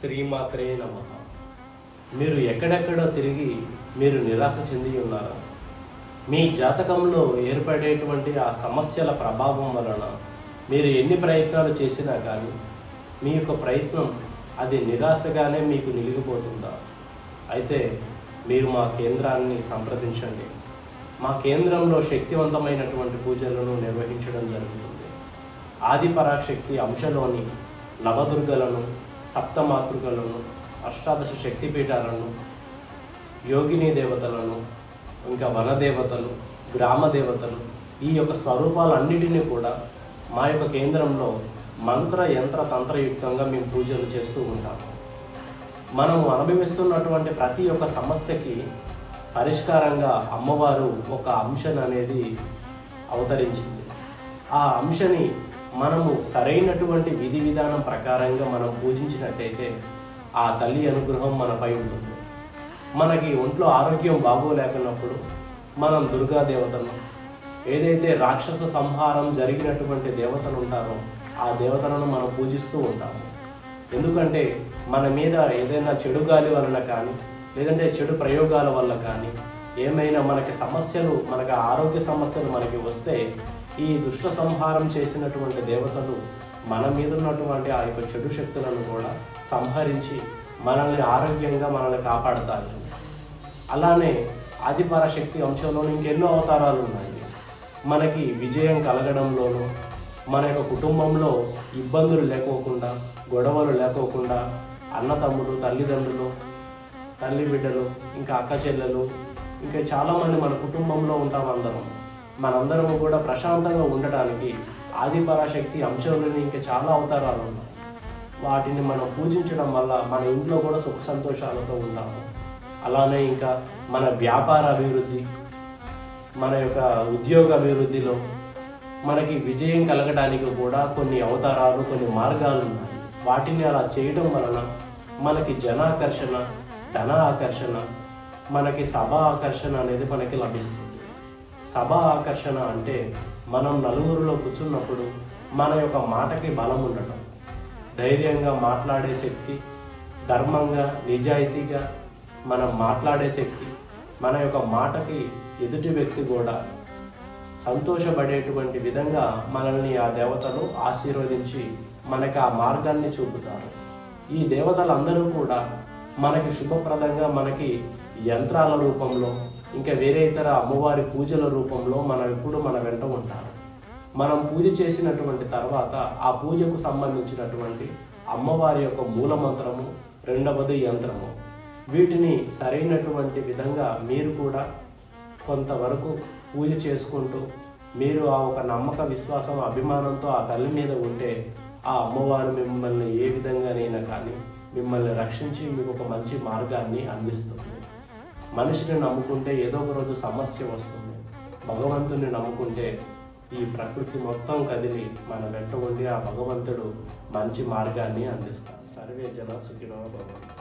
శ్రీమాత్రే నమ. మీరు ఎక్కడెక్కడో తిరిగి మీరు నిరాశ చెంది ఉన్నారా. మీ జాతకంలో ఏర్పడేటువంటి ఆ సమస్యల ప్రభావం వలన మీరు ఎన్ని ప్రయత్నాలు చేసినా కానీ మీ యొక్క ప్రయత్నం అది నిరాశగానే మీకు నిలిగిపోతుందా? అయితే మీరు మా కేంద్రాన్ని సంప్రదించండి. మా కేంద్రంలో శక్తివంతమైనటువంటి పూజలను నిర్వహించడం జరుగుతుంది. ఆది పరాశక్తి అంశలోని నవదుర్గలను సప్తమాతృకలను అష్టాదశ శక్తిపీఠాలను యోగిని దేవతలను ఇంకా వనదేవతలు గ్రామ దేవతలు ఈ యొక్క స్వరూపాలన్నిటినీ కూడా మా యొక్క కేంద్రంలో మంత్ర యంత్ర తంత్రయుక్తంగా మేము పూజలు చేస్తూ ఉంటాము మనం అనుభవిస్తున్నటువంటి ప్రతి ఒక్క సమస్యకి పరిష్కారంగా అమ్మవారు ఒక అంశం అనేది అవతరించింది. ఆ అంశని మనము సరైనటువంటి విధి విధానం ప్రకారంగా మనం పూజించినట్టయితే ఆ తల్లి అనుగ్రహం మనపై ఉంటుంది. మనకి ఒంట్లో ఆరోగ్యం బాగోలేకున్నప్పుడు మనం దుర్గా దేవతను ఏదైతే రాక్షస సంహారం జరిగినటువంటి దేవతలు ఉంటారో ఆ దేవతలను మనం పూజిస్తూ ఉంటాము. ఎందుకంటే మన మీద ఏదైనా చెడు గాలి వలన కానీ లేదంటే చెడు ప్రయోగాల వల్ల కానీ ఏమైనా మనకి సమస్యలు మనకి ఆరోగ్య సమస్యలు మనకి వస్తే ఈ దుష్ట సంహారం చేసినటువంటి దేవతలు మన మీద ఉన్నటువంటి ఆ యొక్క చెడు శక్తులను కూడా సంహరించి మనల్ని ఆరోగ్యంగా మనల్ని కాపాడతారు. అలానే ఆదిపరాశక్తి అంశంలో ఇంకెన్నో అవతారాలు ఉన్నాయి. మనకి విజయం కలగడంలోనూ మన యొక్క కుటుంబంలో ఇబ్బందులు లేకోకుండా గొడవలు లేకోకుండా అన్నతమ్ముడు తల్లిదండ్రులు తల్లి బిడ్డలు ఇంకా అక్క చెల్లెలు ఇంకా చాలామంది మన కుటుంబంలో ఉంటాం అందరం. మనందరము కూడా ప్రశాంతంగా ఉండటానికి ఆదిపరాశక్తి అంశంలోని ఇంకా చాలా అవతారాలు ఉన్నాయి. వాటిని మనం పూజించడం వల్ల మన ఇంట్లో కూడా సుఖ సంతోషాలతో ఉంటాము. అలానే ఇంకా మన వ్యాపార అభివృద్ధి మన యొక్క ఉద్యోగ అభివృద్ధిలో మనకి విజయం కలగడానికి కూడా కొన్ని అవతారాలు కొన్ని మార్గాలు ఉన్నాయి. వాటిని అలా చేయడం వలన మనకి జనాకర్షణ ధన ఆకర్షణ మనకి సభ ఆకర్షణ అనేది మనకి లభిస్తుంది. సభ ఆకర్షణ అంటే మనం నలుగురిలో కూర్చున్నప్పుడు మన యొక్క మాటకి బలం ఉండటం. ధైర్యంగా మాట్లాడే శక్తి ధర్మంగా నిజాయితీగా మనం మాట్లాడే శక్తి మన యొక్క మాటకి ఎదుటి వ్యక్తి కూడా సంతోషపడేటువంటి విధంగా మనల్ని ఆ దేవతలు ఆశీర్వదించి మనకి ఆ మార్గాన్ని చూపుతారు. ఈ దేవతలందరూ కూడా మనకి శుభప్రదంగా మనకి యంత్రాల రూపంలో ఇంకా వేరే ఇతర అమ్మవారి పూజల రూపంలో మనం ఎప్పుడు మన వెంట ఉంటారు. మనం పూజ చేసినటువంటి తర్వాత ఆ పూజకు సంబంధించినటువంటి అమ్మవారి యొక్క మూల మంత్రము రెండవది యంత్రము. వీటిని సరైనటువంటి విధంగా మీరు కూడా కొంతవరకు పూజ చేసుకుంటూ మీరు ఆ ఒక నమ్మక విశ్వాసం అభిమానంతో ఆ తల్లి మీద ఉంటే ఆ అమ్మవారు మిమ్మల్ని ఏ విధంగానైనా కానీ మిమ్మల్ని రక్షించి మీకు ఒక మంచి మార్గాన్ని అందిస్తుంది. మనిషిని నమ్ముకుంటే ఏదో ఒక రోజు సమస్య వస్తుంది. భగవంతుని నమ్ముకుంటే ఈ ప్రకృతి మొత్తం కదిలి మన వెంట ఉండి ఆ భగవంతుడు మంచి మార్గాన్ని అందిస్తాడు. సర్వే జన సుఖినో భగవంతుడు